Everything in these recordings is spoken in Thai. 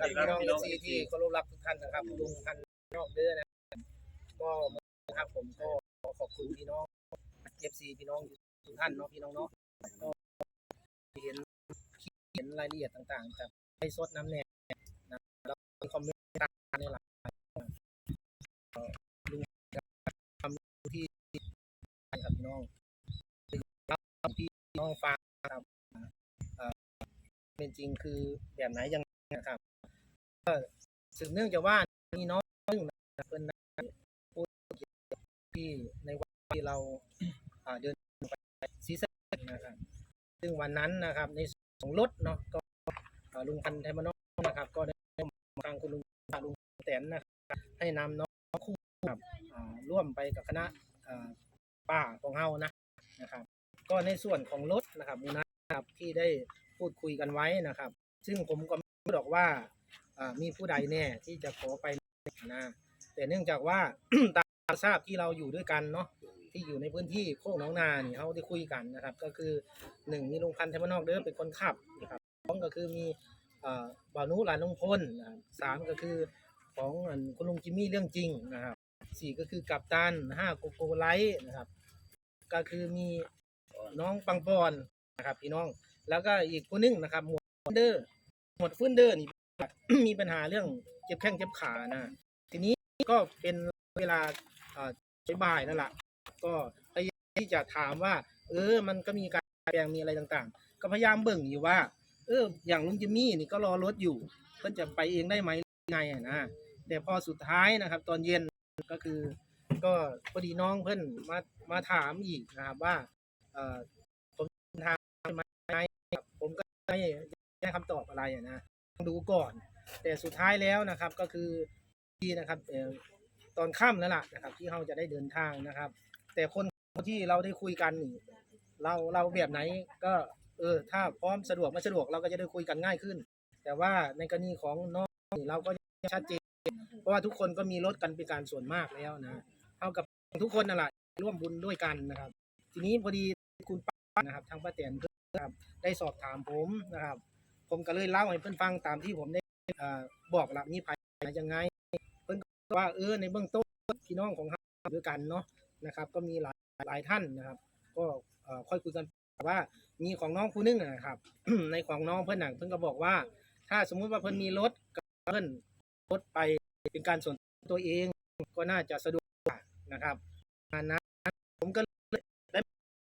นะครับพี่น้องเอฟซีที่เคารพรักทุกท่านนะครับลุงพันธุ์นอกเด้อนะก็นะครับผมก็ขอขอบคุณพี่น้องเอฟซีพี่น้องทุกท่านเนาะพี่น้องเนาะก็เห็นเห็นรายละเอียดต่างๆจากไอซดน้ำแน่นะแล้วก็คอมเมนต์ต่างๆในหลายเอ่อลุงทำที่ครับพี่น้องพี่น้องฟังครับเอ่อเป็นจริงคือแบบไหนยังไงนะครับ สืบเนื่องจากว่ามีน้องหนึ่งนะเป็นนักพูดที่ในวันที่เราเดินไปซีซั่นนะครับซึ่งวันนั้นนะครับในส่วนของรถเนาะก็ลุงพันธ์ไทยมานอกนะครับ ก็ได้ทางคุณลุงลุงแตนนะครับให้นำน้องคู่กับร่วมไปกับคณะอ่าป้าของเฮานะนะครับ ก็ในส่วนของรถนะครับนะครับที่ได้พูดคุยกันไว้นะครับ ซึ่งผมก็ไม่รู้หรอกว่า มีผู้ใดแน่ที่จะขอไปนะแต่เนื่องจากว่าตามทราบที่เราอยู่ด้วยกันเนาะที่อยู่ในพื้นที่โคกหน้องนานี่เขาได้คุยกันนะครับ ก็คือหนึ่งมีลุงพันธ์ไทมนอกเด้อเป็นคนขับนะครับสองก็คือมีบ่าวนุหลานลุงพลสามก็คือของคุณลุงจิมมี่เรื่องจริงนะครับสี่ก็คือกัปตันห้าโกโกไลท์นะครับ ก็คือมีน้องปังปอนนะครับพี่น้อง แล้วก็อีกคนนึงนะครับหมวดเดอร์หมวดฟื้นเดอร์นี่ มีปัญหาเรื่องเจ็บแข้งเจ็บขานะ ทีนี้ก็เป็นเวลาอ่อบ่ายนั่นแหละก็พยายามที่จะถามว่า เออ มันก็มีการแปลงมีอะไรต่างๆ ก็พยายามเบิ่งอยู่ว่า เออ อย่างลุงจิมมี่นี่ก็รอรถอยู่ เพิ่นจะไปเองได้ไหมไงนะแต่พอสุดท้ายนะครับ ตอนเย็นก็คือ ก็พอดีน้องเพิ่อนมามาถามอีกนะครับว่า เออผมทางไหมผมก็ไม่ได้คำตอบอะไรนะ ดูก่อน แต่สุดท้ายแล้วนะครับก็คือที่นะครับตอนค่ำแล้วล่ะนะครับ ที่เราจะได้เดินทางนะครับ แต่คนที่เราได้คุยกันนี่เราเราแบบไหนก็เออถ้าพร้อมสะดวกไม่สะดวกเราก็จะได้คุยกันง่ายขึ้น แต่ว่าในกรณีของน้องเราก็ชัดเจน เพราะว่าทุกคนก็มีรถกันเป็นการส่วนมากแล้วนะเท่ากับทุกคนนั่นแหละร่วมบุญด้วยกันนะครับ ทีนี้พอดีคุณป้านะครับ ทางป้าแตนนะครับได้สอบถามผมนะครับ ผมก็เลยเล่าให้เพื่อนฟังตามที่ผมได้เอ่อบอกละมีภัยยังไง เพิ่อนก็ว่าเออในเบื้องต้นพี่น้องของเราด้วยกันเนาะนะครับ ก็มีหลายหลายท่านนะครับ ก็ค่อยคุยกันว่ามีของน้องผู้หนึงนะครับ ในของน้องเพิ่อนหน่ะเพิ่อนก็บอกว่า ถ้าสมมุติว่าเพิ่อนมีรถก็เพิ่อนรถไปเป็นการส่วนตัวเองก็น่าจะสะดวกนะครับอันนั้นผมก็เลยได้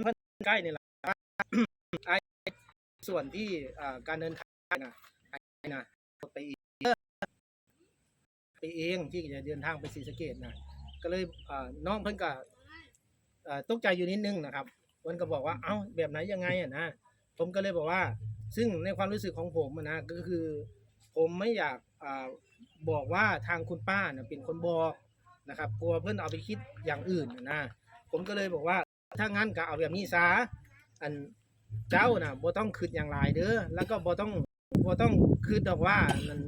เพิ่อนใกล้นี่แหละว่าไอ้ ส่วนที่การเดินทางนะไอ้นะไปอีกไปเองที่จะเดินทางไปศรีสะเกดนะก็เลยน้องเพิ่นก็ตกใจอยู่นิดนึงนะครับเพิ่นก็บอกว่าเอ้าแบบไหนยังไงอะนะผมก็เลยบอกว่า ซึ่งในความรู้สึกของผมนะก็คือ ผมไม่อยากบอกว่าทางคุณป้าเป็นคนบอกนะครับกลัวเพื่อนเอาไปคิดอย่างอื่นนะผมก็เลยบอกว่าถ้างั้นก็เอาแบบนี้ซะอัน เจ้าน่ะบ่ต้องคิดอย่างไรเด้อแล้วก็บ่ต้องบ่ต้องคิดดอกว่ามัน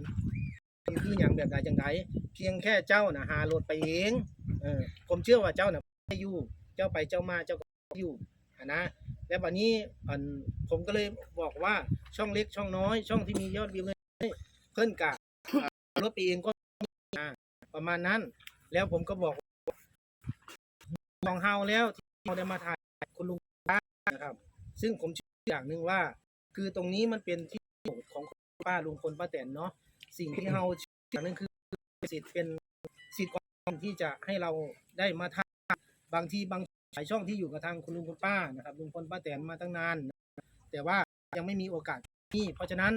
มันคืออย่างแบบใดจังใดเพียงแค่เจ้านะหารถไปเองเออผมเชื่อว่าเจ้าน่ะไม่อยู่ เจ้าไปเจ้ามาเจ้าก็อยู่นะแล้ววันนี้อันผมก็เลยบอกว่าช่องเล็กช่องน้อย ช่องที่มียอดวิวเพิ่นกะรถไปเองก็ประมาณนั้น แล้วผมก็บอกของเฮาแล้วที่เราได้มาถ่ายคุณลุงนะครับ ซึ่งผมเชื่ออย่างหนึ่งว่า คือตรงนี้มันเป็นที่ของป้าลุงพลป้าแตนเนาะสิ่งที่เราอย่างหนึงคือสิทธิ์เป็นสิทธิ์ของที่จะให้เราได้มาทำบางทีบางหลายช่องที่อยู่กับทางคุณลุงคุณป้านะครับลุงพลป้าแตนมาตั้งนาน แต่ว่ายังไม่มีโอกาสนี่เพราะฉะนั้น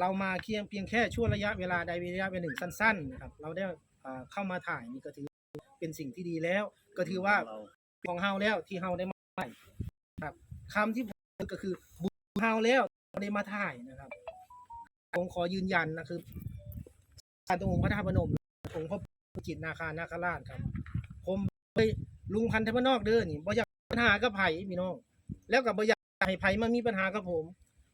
เรามาเพียงเพียงแค่ช่วงระยะเวลาใดระยะเวลาหนึ่งสั้นๆนะครับเราได้เข้ามาถ่ายนี่ก็ถือเป็นสิ่งที่ดีแล้ว ก็ถือว่าของเฮาแล้วที่เฮาได้มาถ่ายครับคำที่ผ ก็คือบุญเฮาแล้วเราได้มาถ่ายนะครับผมขอยืนยันนะคือการตรงองค์พระธาตุพนมองค์พระพุทธจิตนาคานาคราชครับ ผมไปลุงพันธ์ธรรมนอกเด้อนี่บ่อยากปัญหากับไผ่พี่น้อง แล้วกับบ่อยากให้ไผ่มามีปัญหากับผม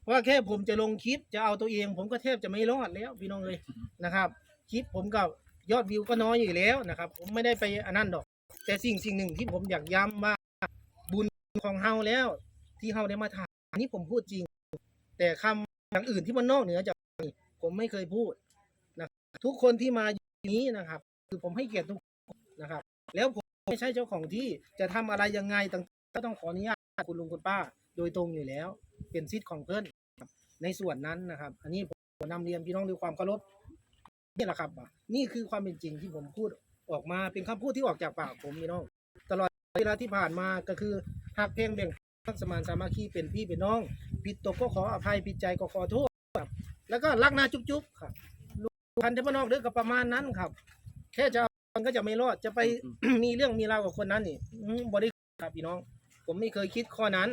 เพราะแค่ผมจะลงคลิปจะเอาตัวเอง ผมก็แทบจะไม่รอดแล้วพี่น้องเลยนะครับ คลิปผมกับยอดวิวก็น้อยอยู่แล้วนะครับ ผมไม่ได้ไปอันนั้นดอก แต่สิ่งสิ่งหนึ่งที่ผมอยากย้ำว่าบุญของเฮาแล้ว ที่เฮาได้มาถ่ายอันนี้ผมพูดจริง แต่คำอย่างอื่นที่มันนอกเหนือจากนี้ผมไม่เคยพูดนะทุกคนที่มาอยู่นี้นะครับ คือผมให้เกียรติทุกคนนะครับ แล้วผมไม่ใช่เจ้าของที่จะทำอะไรยังไงต่างก็ต้องขออนุญาตคุณลุงคุณป้า โดยตรงอยู่แล้ว เป็นสิทธิ์ของเพื่อนในส่วนนั้นนะครับ อันนี้ผมนำเรียนพี่น้องด้วยความเคารพนี่แหละครับนี่คือความเป็นจริงที่ผมพูดออกมาเป็นคำพูดที่ออกจากปากผมพี่น้อง ตลอดเวลาที่ผ่านมาก็คือหักเพลงแบ่ง สมานสามัคคีเป็นพี่เป็นน้อง ผิดตกก็ขออภัยผิดใจก็ขอโทษครับ แล้วก็รักนาจุ๊บๆครับลูกพันธุ์เทพนอกเด้อก็ประมาณนั้นครับ แค่จะเอามันก็จะไม่รอดจะไป มีเรื่องมีราวกับคนนั้นนี่อืมบริครับพี่น้อง ผมไม่เคยคิดข้อนั้น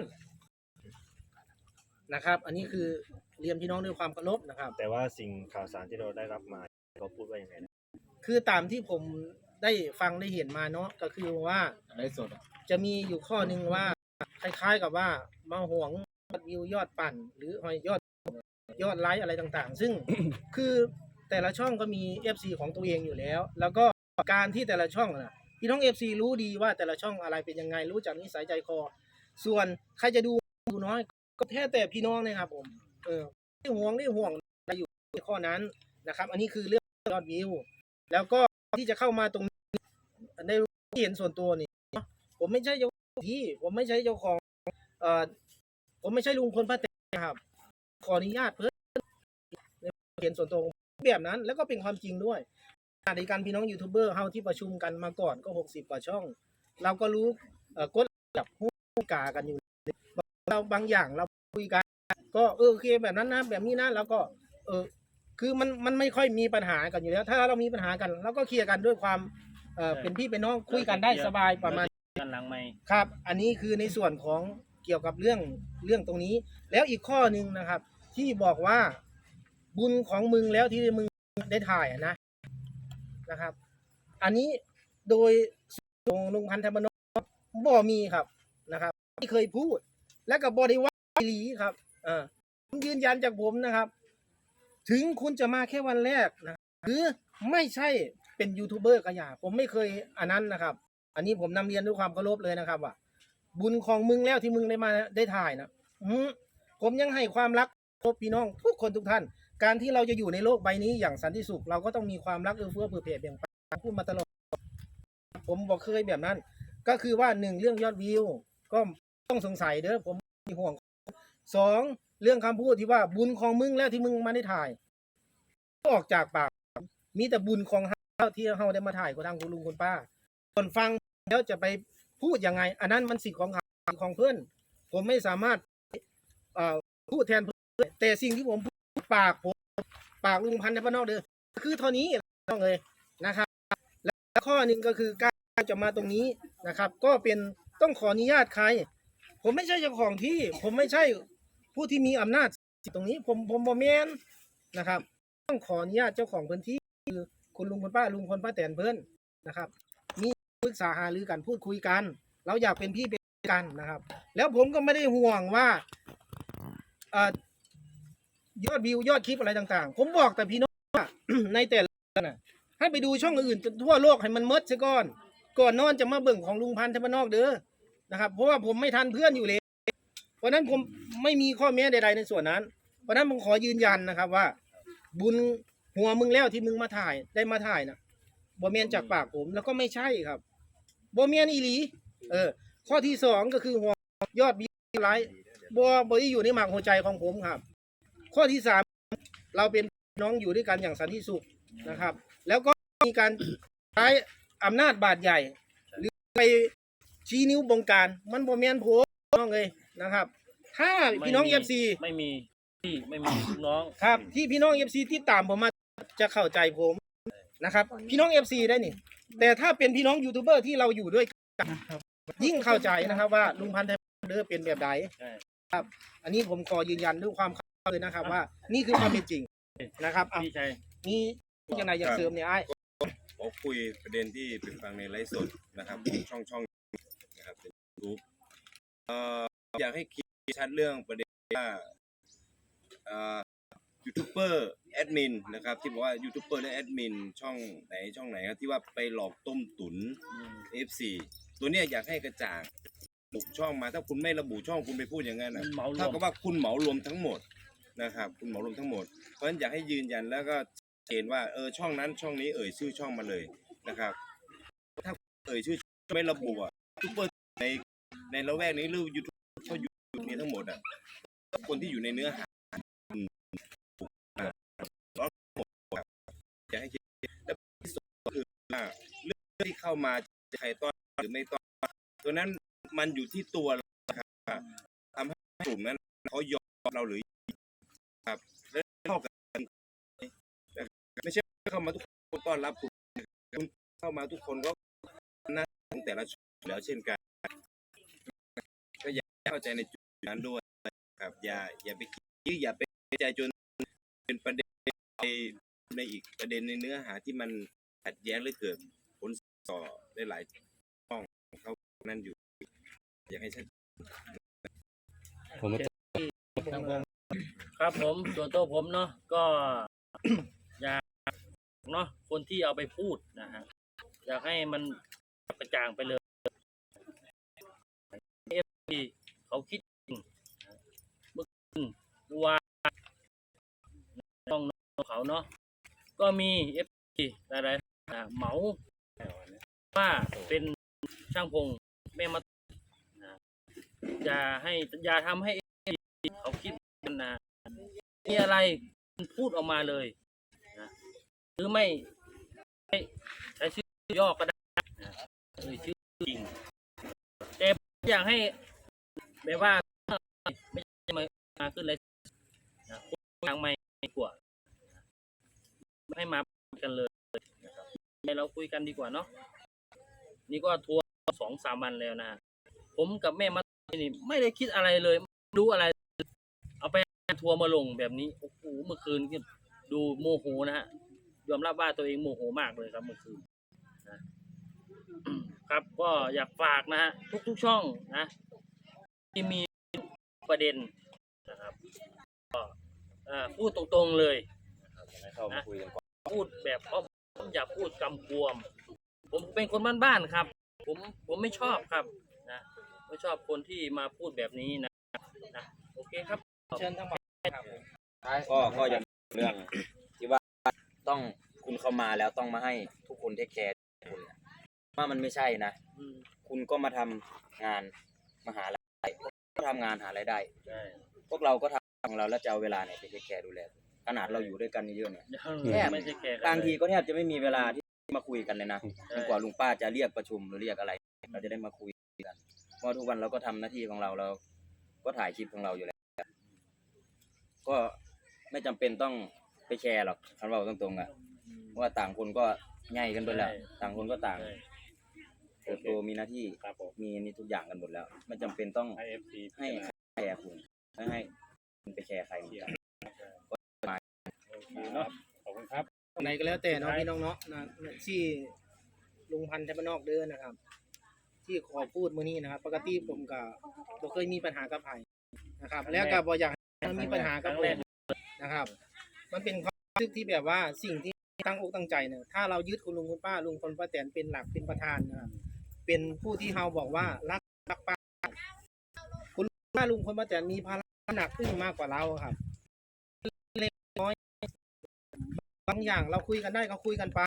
นะครับ อันนี้คือเรียนพี่น้องด้วยความเคารพนะครับ แต่ว่าสิ่งข่าวสารที่เราได้รับมาเขาพูดว่ายังไงนะคือตามที่ผมได้ฟังได้เห็นมาเนาะก็คือว่า ไลฟ์สดอะ จะมีอยู่ข้อหนึ่งว่า คล้ายๆกับว่ามาห่วงยอดวิวยอดปั่น หรือหอยยอดยอดไลค์อะไรต่างๆ ซึ่งคือแต่ละช่องก็มี FC ของตัวเองอยู่แล้ว แล้วก็การที่แต่ละช่องนะพี่น้อง FC รู้ดีว่าแต่ละช่องอะไรเป็นยังไงรู้จักนิสัยใจคอ ส่วนใครจะดูดูน้อย ก็แค่แต่พี่น้องเนะครับผมเออไม่ห่วงไม่ห่วงอะไรอยู่ในข้อนั้นนะครับ อันนี้คือเรื่องยอดวิว แล้วก็ที่จะเข้ามาตรงนี้ในที่เห็นส่วนตัวนี่ผมไม่ใช่เจ้าของ ที่ผมไม่ใช่เจ้าของเอ่อผมไม่ใช่ลุงพลป้าแตนครับ ขออนุญาตเพื่อนในเห็นส่วนตัวของผมแบบนั้น แล้วก็เป็นความจริงด้วยในการพี่น้องยูทูบเบอร์เฮาที่ประชุมกันมาก่อนก็หกสิบกว่าช่อง เราก็รู้เอ่อกฎจับหูกากันอยู่เราบางอย่างเราคุยกัน ก็เออโอเคแบบนั้นนะแบบนี้นะแล้วก็เออคือมันมันไม่ค่อยมีปัญหากันอยู่แล้ว ถ้าเรามีปัญหากันเราก็เคลียร์กันด้วยความเอ่อเป็นพี่เป็นน้องคุยกันได้สบายประมาณ กันหลังไม่ครับ อันนี้คือในส่วนของเกี่ยวกับเรื่องเรื่องตรงนี้ แล้วอีกข้อหนึ่งนะครับ ที่บอกว่าบุญของมึงแล้วที่มึงได้ถ่ายอะนะนะครับ อันนี้โดยส่งลุงพันธมโนบ่มีครับนะครับไม่เคยพูด และกับบริวารหลีครับอ่าผมยืนยันจากผมนะครับ ถึงคุณจะมาแค่วันแรกนะหรือไม่ใช่เป็นยูทูบเบอร์ก็อย่าผมไม่เคยอันนั้นนะครับ อันนี้ผมนำเรียนด้วยความเคารพเลยนะครับว่าบุญของมึงแล้วที่มึงได้มาได้ถ่ายนะอืผมยังให้ความรักครบพี่น้องทุกคนทุกท่าน การที่เราจะอยู่ในโลกใบนี้อย่างสันติสุข เราก็ต้องมีความรักเอื้อเฟื้อเผื่อแผ่แบ่งปันพูดมาตลอด ผมบอกเคยแบบนั้น ก็คือว่าหนึ่งเรื่องยอดวิว ก็ต้องสงสัยเด้อผมมีห่วงสองเรื่องคำพูดที่ว่าบุญของมึงแล้วที่มึงมาได้ถ่ายก็ออกจากปากมีแต่บุญของเฮาที่เฮาได้มาถ่ายกับทางคุณลุงคุณป้าคนฟัง แล้วจะไปพูดยังไง อันนั้นมันสิทธิ์ของเขาของเพื่อน ผมไม่สามารถพูดแทนเพื่อนแต่สิ่งที่ผมพูดปากผมปากลุงพันธ์ในพนอกเด้อคือเท่านี้ต้องเลยนะครับ และข้อหนึ่งก็คือการจะมาตรงนี้นะครับ ก็เป็นต้องขออนุญาตใคร ผมไม่ใช่เจ้าของที่ ผมไม่ใช่ผู้ที่มีอำนาจตรงนี้ ผมผมบอแมนนะครับ ต้องขออนุญาตเจ้าของพื้นที่คือคุณลุงคุณป้าลุงคนป้าแตนเพื่อนนะครับ ปรึกษาหารือกันพูดคุยกัน เราอยากเป็นพี่เป็นกันนะครับ แล้วผมก็ไม่ได้ห่วงว่าเอ่อยอดวิวยอดคลิปอะไรต่างๆ ผมบอกแต่พี่น้องว่าในแต่ละน่ะให้ไปดูช่องอื่นทั่วโลกให้มันมดซะก่อน ก่อนนอนจะมาเบิ่งของลุงพันธ์ธรรมนอกเด้อนะครับ เพราะว่าผมไม่ทันเพื่อนอยู่เลยเพราะนั้นผมไม่มีข้อแม้ใด ๆ ในส่วนนั้น เพราะฉะนั้นผมขอยืนยันนะครับว่า บุญหัวมึงแล้วที่มึงมาถ่ายได้มาถ่ายนะบ่เมียนจากปากผมแล้วก็ไม่ใช่ครับ บ่เมียนอีหลี เออ ข้อที่สองก็คือหัวยอดวิวไลค์บ่บ่ได้อยู่ในหมากหัวใจของผมครับ ข้อที่สามเราเป็นพี่น้องอยู่ด้วยกันอย่างสันติสุขนะครับ แล้วก็มีการใช้อำนาจบาดใหญ่ หรือไปชี้นิ้วบงการ มันบ่แม่นผมน้องเลยนะครับ ถ้าพี่น้องเอฟซีไม่มีพี่ไม่มีลูกน้องครับ ที่พี่น้องเอฟซีที่ตามผมมาจะเข้าใจผมนะครับ พี่น้องเอฟซีได้นี่ แต่ถ้าเป็นพี่น้องยูทูบเบอร์ที่เราอยู่ด้วยกันยิ่งเข้าใจนะครับว่าลุงพันธ์ไทยเด้อเป็นแบบใดใช่ครับ อันนี้ผมขอยืนยันด้วยความเข้าใจเลยนะครับ ว่านี่คือความเป็นจริงนะครับอะพี่ชัยมียังไงอยากเสริมเนี่ยไอ้ขอคุยประเด็นที่ไปฟังในไลฟ์สดนะครับของช่องช่องนะครับเป็นยูทูบเอ่ออยากให้คิดชัดเรื่องประเด็นว่าเอ่อ ยูทูบเบอร์แอดมินนะครับที่บอกว่ายูทูบเบอร์และแอดมินช่องไหนช่องไหนครับที่ว่าไปหลอกต้มตุ๋น F4 ตัวเนี้ยอยากให้กระจ่างบุกช่องมาถ้าคุณไม่ระบุช่องคุณไปพูดอย่างนั้นมันะนเหมารวเท่ามกับว่าคุณเหมารวมทั้งหมดนะครับคุณเหมารวมทั้งหมด เพราะฉะนั้นอยากให้ยืนยันแล้วก็เห็นว่าเออช่องนั้นช่องนี้เอ่ยชื่อช่องมาเลยนะครับ ถ้าเอ่ยชื่อช่องไม่ระบุอะทุกเบอร์ในในละแวกนี้หรือยูทูบช่องยูทูบนี้ทั้งหมดอะคนที่อยู่ในเนื้อหาอืมอ่าแล้วผมแบบอยากให้คิดและที่สุดก็คือว่าเรื่อง ที่เข้ามาจะใครต้อนหรือไม่ต้อนตัวนั้นมันอยู่ที่ตัวเราครับทำให้กลุ่มนั้นเขายอมเราหรือครับและเข้ากันไม่ใช่เข้ามาทุกคนต้อนรับคุณคุณเข้ามาทุกคนก็น่าของแต่ละช่องแล้วเช่นกันก็อย่าเข้าใจในจุดนั้นด้วยครับอย่าอย่าไปคิดอย่าไปใจจนเป็นประเด็นในในอีกประเด็นในเนื้อหาที่มันขัดแย้งหรือเกิดผล ต่อได้หลายช่องเขานั่นอยู่ อยากให้ชัดผมครับผมส่วนตัวผมเนาะก็ อยากเนาะคนที่เอาไปพูดนะฮะอยากให้มันกระจ่างไปเลยเอฟซีเขาคิดจริงเมื่อคืนว่าต้องเขาเนาะก็มีเอฟซีหลายๆเหมา ว่าเป็นช่างพงแม่มานะอย่าให้อย่าทำให้เขาคิดกันนะมีอะไรพูดออกมาเลยนะหรือไม่ใช้ชื่อย่อก็ได้นะเอ่ยชื่อจริง แต่อยากให้แบบว่าไม่ใช่มามาขึ้นเลยนะทางไม่ดีกว่าไม่ให้มากันเลยนะครับให้เราคุยกันดีกว่าเนาะ นี่ก็ทัวร์สองสามวันแล้วนะ ผมกับแม่มานี่ไม่ได้คิดอะไรเลยไม่รู้อะไร เอาไปทัวร์มาลงแบบนี้โอ้โหเมื่อคืนก็ดูโมโหนะฮะยอมรับว่าตัวเองโมโหมากเลยครับเมื่อคืนนะครับก็อยากฝากนะฮะทุกๆช่องนะ ที่มีประเด็นนะครับก็เอ่อพูดตรงๆเลยเข้ามาคุยกันก่อนพูดแบบเพราะผมอย่าพูดกำกวม ผมเป็นคนบ้านๆครับ ผมผมไม่ชอบครับนะไม่ชอบคนที่มาพูดแบบนี้นะนะโอเคครับเชิญทั้งหมดครับก็ก็ยังเรื่องที่ว่าต้องคุณเข้ามาแล้วต้องมาให้ทุกคนเทคแคร์คุณน่ะว่ามันไม่ใช่นะอืมคุณก็มาทำงานมหาลัยก็ทำงานหารายได้ใช่พวกเราก็ทำของเราแล้วจะเอาเวลาไหนไปเทคแคร์ดูแลขนาดเราอยู่ด้วยกันเยอะๆเนี่ยแทบไม่ใช่แคร์กันบางทีเลยก็แทบจะไม่มีเวลาที่ มาคุยกันเลยนะใช่จนกว่าลุงป้าจะเรียกประชุมหรือเรียกอะไร เราจะได้มาคุยกันเพราะทุกวันเราก็ทำหน้าที่ของเราเราก็ถ่ายคลิปของเราอยู่แล้วก็ไม่จำเป็นต้องไปแชร์หรอกคันเราตรงๆอะเพราะว่าต่างคนก็ง่ายกันไปแล้ว ต่างคนก็ต่างใช่เติบโตมีหน้าที่มีนี่ทุกอย่างกันหมดแล้ว ไม่จำเป็นต้องให้เอฟซีให้แชร์คุณไม่ให้คุณไปแชร์ใครเหมือนกัน ไหนก็แล้วแต่เนาะพี่น้องเนาะนะที่ลุงพันธ์ไทยบ้านนอกเด้อนะครับ ที่ขอพูดมื้อนี้นะครับ ปกติผมก็บ่เคยมีปัญหากับไผนะครับ แล้วก็บ่อยากให้มีปัญหากับผมนะครับ มันเป็นความรู้สึกที่แบบว่าสิ่งที่ตั้งอกตั้งใจเนี่ยถ้าเรายึดคุณลุงคุณป้าลุงคนป้าแตนเป็นหลักเป็นประธานนะครับเป็นผู้ที่เราบอกว่ารักรักป้าคุณลุงป้าลุงคนป้าแตนมีภาระหนักอึ้งมากกว่าเราครับเล็กน้อย บางอย่างเราคุยกันได้ก็คุยกันไป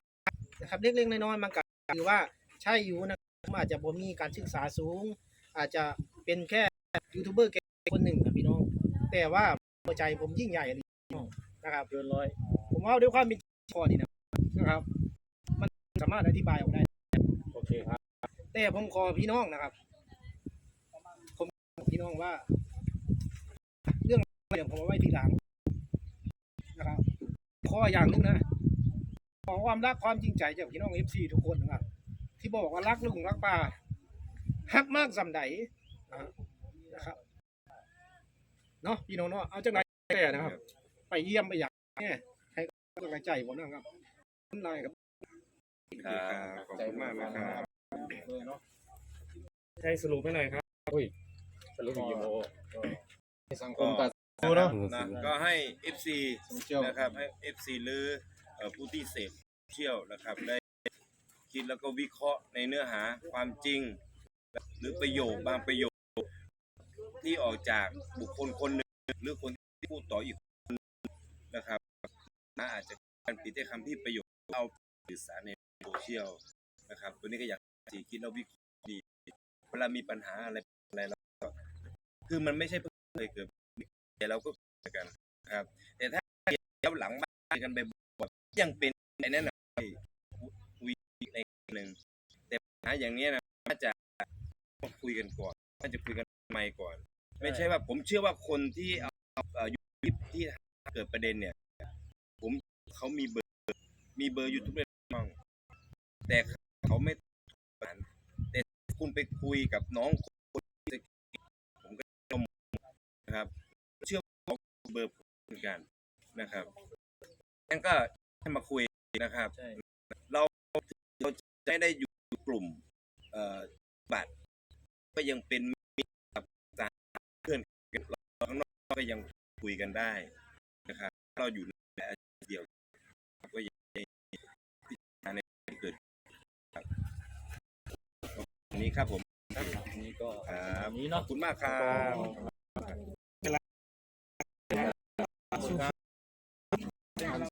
นะครับเล็กๆน้อยๆมันก็ถือว่าใช่อยู่นะครับอาจจะบ่มีการศึกษาสูง อาจจะเป็นแค่ยูทูบเบอร์แค่คนหนึ่งนะพี่น้องแต่ว่าหัวใจผมยิ่งใหญ่เลยพี่น้องนะครับเกินร้อยผมว่าด้วยความเป็นข้อนี้นะนะครับ มันสามารถอธิบายออกได้โอเคครับ แต่ผมขอพี่น้องนะครับ ผมบอกพี่น้องว่า เรื่องเดี๋ยวผมเอาไว้ทีหลังนะครับ ข้ออย่างหนึงนะขอความรักความจริงใจจากพี่น้องเอฟซีทุกคนนะครับที่บอกว่ารักลุงรักป้าฮักมากสำใดนะครับเนาะพี่น้องเนาะเอาจากไหนแต่นะครับ ไปเยี่ยมไปอยากเนี่ยให้กำลังใจผมนะครับนายครับครับขอบคุณมากนะครับใช้สรุปให้หน่อยครับอุ้ยสรุปกี่โมสังคม ก็นะก็ให้ FC นะครับให้ FC หรือเอ่อผู้ที่เสพเชี่ยวนะครับได้คิดแล้วก็วิเคราะห์ในเนื้อหาความจริง หรือประโยคบางประโยคที่ออกจากบุคคลคนหนึ่งหรือคนที่พูดต่ออีกคนหนึ่งนะครับน่าอาจจะการปิดได้คำที่ประโยชน์เอาสื่อสารในโซเชียลนะครับตัวนี้ก็อยากให้คิดแล้ววิเคราะห์ดีเวลามีปัญหาอะไรอะไรเราก็คือมันไม่ใช่เพิ่งเคยเกิดแต่ เราก็เกิดกันนะครับ แต่ถ้าเดี๋ยวหลังบ้านกันไปบ่อยยังเป็นในนั้นนะคุยในหนึ่งแต่ปัญหาอย่างนี้นะน่าจะต้องคุยกันก่อนน่าจะคุยกันไม่ก่อน ไม่ใช่ว่าผมเชื่อว่าคนที่เอาเอ่อยูทูบที่เกิดประเด็นเนี่ย ผมเขามีเบอร์มีเบอร์ยูทูบน้องแต่เขาไม่ผ่านแต่คุณไปคุยกับน้องคนที่ผมก็มนะครับ เขาเบอร์ผมเหมือนกันนะครับงั้นก็ให้มาคุยนะครับ ใช่ เราเราจะไม่ได้อยู่กลุ่มเอ่อบัตร ก็ยังเป็นมิตรกับต่างเพื่อนกันเราข้างนอกก็ยังคุยกันได้นะครับ เราอยู่ในอาชีพเดียวครับก็ยังพิจารณาในการเกิดครับอันนี้ครับผม อันนี้ก็ครับ อันนี้ขอเนาะ บคุณมากครับ Thank you.